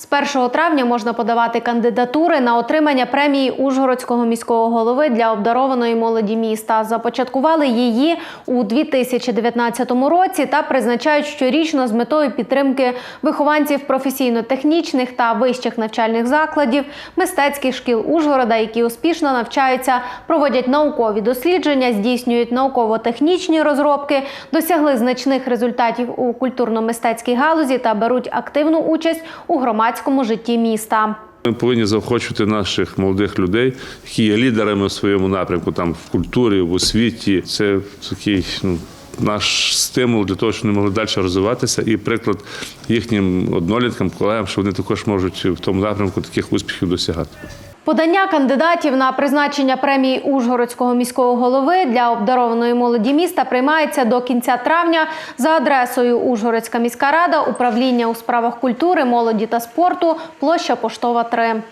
З 1 травня можна подавати кандидатури на отримання премії Ужгородського міського голови для обдарованої молоді міста. Започаткували її у 2019 році та призначають щорічно з метою підтримки вихованців професійно-технічних та вищих навчальних закладів, мистецьких шкіл Ужгорода, які успішно навчаються, проводять наукові дослідження, здійснюють науково-технічні розробки, досягли значних результатів у культурно-мистецькій галузі та беруть активну участь у громадському житті міста. Ми повинні заохочувати наших молодих людей, які є лідерами у своєму напрямку, там в культурі, в освіті. Це такий ну, наш стимул для того, щоб вони могли далі розвиватися, і приклад їхнім одноліткам, колегам, що вони також можуть в тому напрямку таких успіхів досягати. Подання кандидатів на призначення премії Ужгородського міського голови для обдарованої молоді міста приймається до кінця травня за адресою Ужгородська міська рада, управління у справах культури, молоді та спорту, площа Поштова 3.